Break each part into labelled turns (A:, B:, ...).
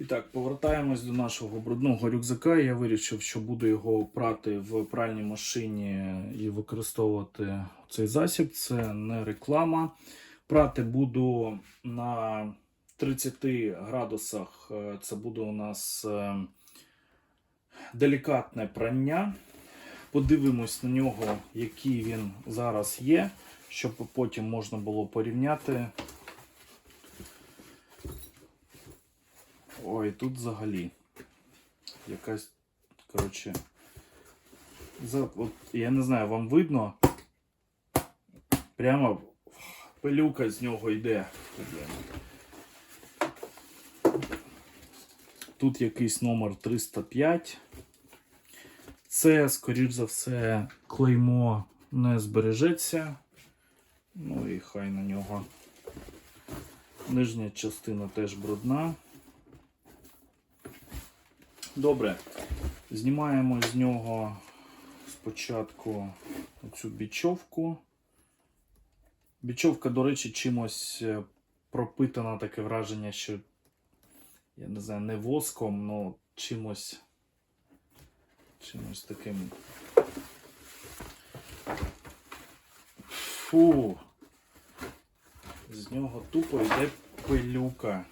A: І так, повертаємось до нашого брудного рюкзака. Я вирішив, що буду його прати в пральній машині і використовувати цей засіб. Це не реклама. Прати буду на 30 градусах. Е, Це буде у нас е, делікатне прання. Подивимось на нього, який він зараз є, щоб потім можна було порівняти. Ой, тут взагалі якась, коротше, за, от, я не знаю, вам видно? Прямо пилюка з нього йде. Тут якийсь номер 305. Це, скоріш за все, клеймо не збережеться. Ну і хай на нього. Нижня частина теж брудна. Добре. Знімаємо з нього спочатку цю бічовку. Бічовка, до речі, чимось е, пропитана таке враження, що, я не знаю, не воском, але чимось. Чимось таким. Фу. З нього тупо йде пилюка.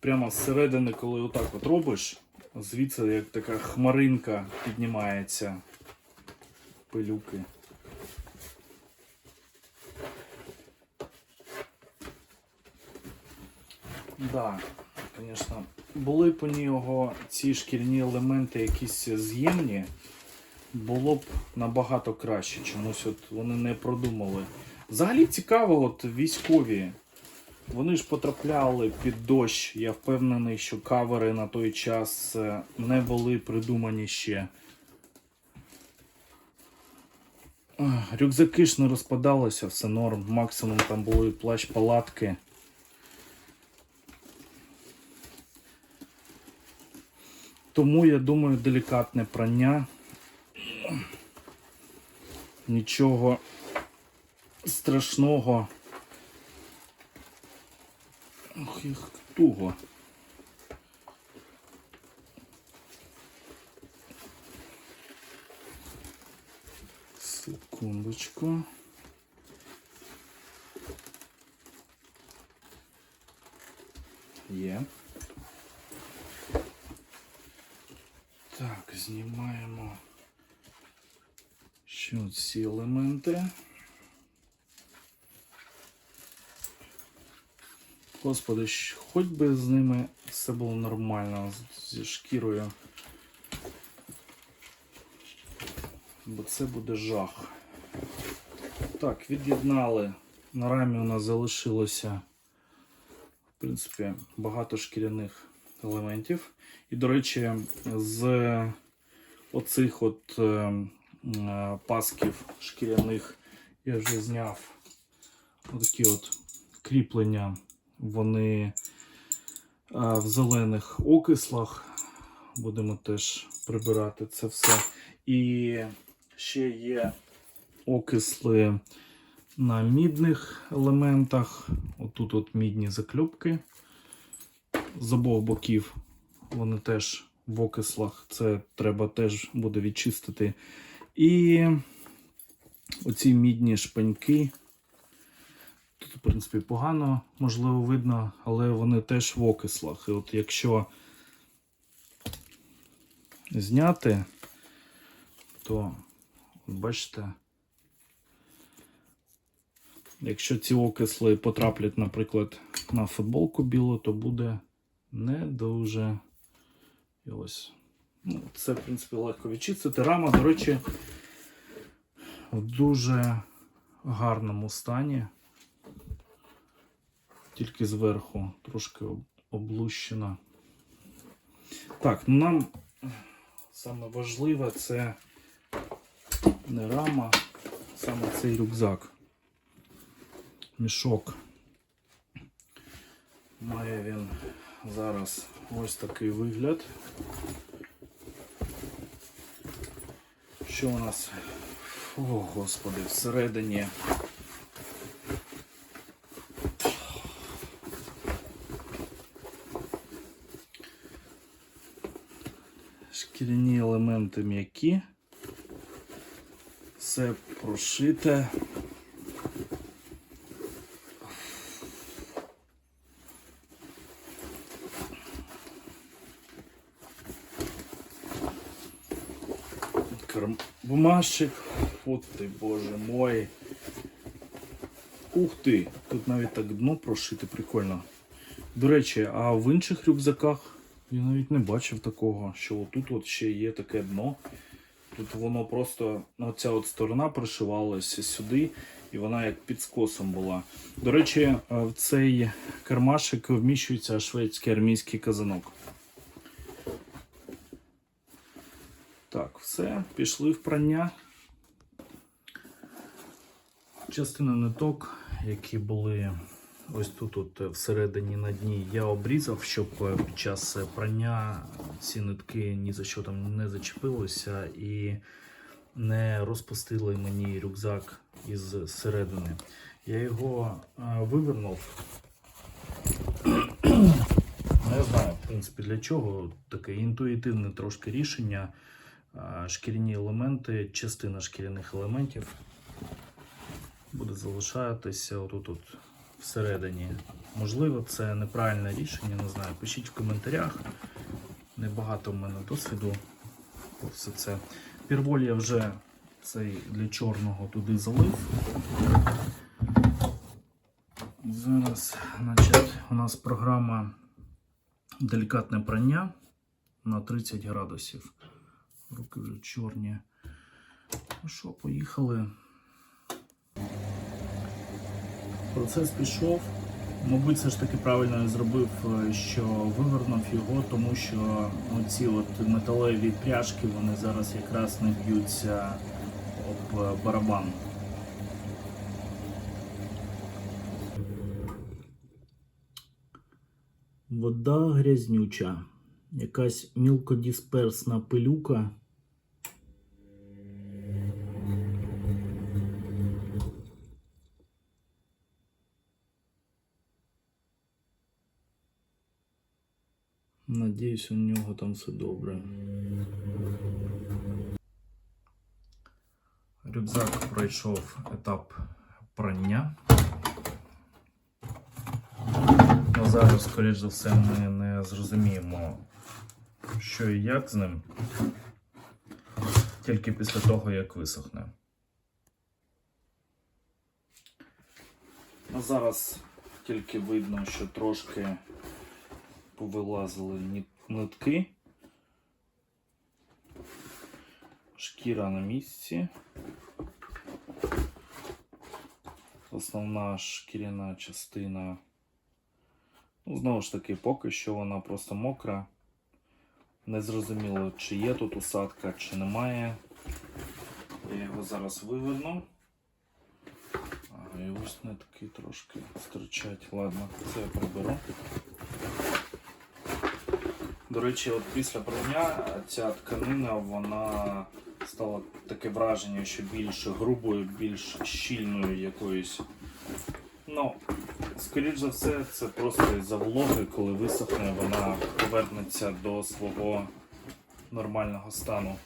A: Прямо зсередини, коли отак от робиш, звідси як така хмаринка піднімається пилюки. Да, звісно, були б у нього ці шкільні елементи якісь з'ємні, було б набагато краще. Чомусь от вони не продумали. Взагалі цікаво, от військові. Вони ж потрапляли під дощ. Я впевнений, що кавери на той час е, не були придумані ще. Рюкзаки ж не розпадалися, все норм. Максимум там були плащ-палатки. Тому я думаю, делікатне прання. Нічого страшного. Ох, як туго. Секундочку. Є. Так, знімаємо ще ці елементи. Господи, хоч би з ними все було нормально зі шкірою. Бо це буде жах. Так, від'єднали. На рамі у нас залишилося, в принципі, багато шкіряних елементів. І, до речі, з оцих от е, е, пасків шкіряних я вже зняв отакі от кріплення. Вони е, в зелених окислах. Будемо теж прибирати це все. І ще є окисли на мідних елементах. Отут от мідні закльопки з обох боків. Вони теж в окислах. Це треба теж буде відчистити. І оці мідні шпеньки. Тут, в принципі, погано, можливо, видно, але вони теж в окислах. І от якщо зняти, то бачите, якщо ці окисли потраплять, наприклад, на футболку білу, то буде не дуже. І ось. Ну, це, в принципі, легко відчистити. Рама, до речі, в дуже гарному стані. Тільки зверху трошки об- облущена. Так, ну нам саме важливе це не рама, саме цей рюкзак. Мішок. Має він зараз ось такий вигляд. Що у нас? О, господи, всередині Шкіряні елементи м'які. Все прошите. Бумажчик. От ти, боже мой. Ух ти! Тут навіть так дно прошите, прикольно. До речі, а в інших рюкзаках я навіть не бачив такого, що отут от ще є таке дно. Тут воно просто, ну, ця от сторона пришивалася сюди, і вона як під скосом була. До речі, е, в цей кармашик вміщується шведський армійський казанок. Так, все, пішли в прання. Частина ниток, які були ось тут, от всередині на дні, я обрізав, щоб е, під час е, прання ці нитки ні за що там не зачепилися і не розпустили мені рюкзак із середини. Я його е, вивернув. Не знаю, в принципі, для чого таке інтуїтивне трошки рішення. Шкіряні елементи, частина шкіряних елементів буде залишатися отут от всередині. Можливо, це неправильне рішення, не знаю. Пишіть в коментарях. Небагато в мене досвіду все це. Пірволь я вже цей для чорного туди залив. Зараз, значить, у нас програма делікатне прання на 30 градусів. Руки вже чорні. Ну що, поїхали. Процес пішов. Мабуть, все ж таки правильно я зробив, е, що вивернув його, тому що оці от металеві пряжки вони зараз якраз не б'ються об е, барабан. Вода грязнюча, якась мілкодисперсна пилюка. Надіюсь, у нього там все добре. Рюкзак пройшов етап прання. Ну, зараз, скоріш за все, ми не зрозуміємо, що і як з ним. Тільки після того, як висохне. Ну, зараз тільки видно, що трошки повилазили нитки. Шкіра на місці. Основна шкіряна частина. Ну, знову ж таки, поки що вона просто мокра. Незрозуміло, чи є тут усадка, чи немає. Я його зараз виверну. Ага, і ось нитки трошки стирчать. Ладно, це я приберу. До речі, от після прання ця тканина вона стала таке враження, що більш грубою, більш щільною якоюсь. Ну, скоріш за все, це просто із-за вологи, коли висохне, вона повернеться до свого нормального стану.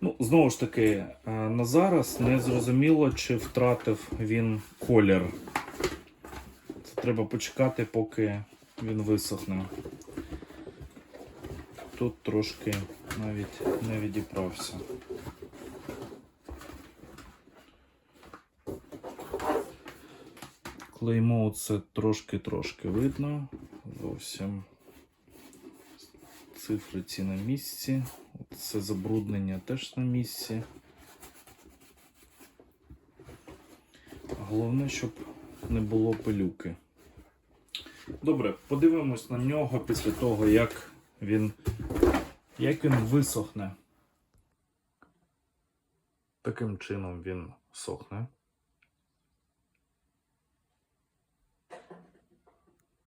A: Ну, знову ж таки, е, на зараз не зрозуміло, чи втратив він колір. Це треба почекати, поки він висохне. Тут трошки навіть не відіправся. Клеймо це трошки-трошки видно. Зовсім цифри ці на місці. Це забруднення теж на місці. Головне, щоб не було пилюки. Добре, подивимось на нього після того, як він, як він висохне. Таким чином він сохне.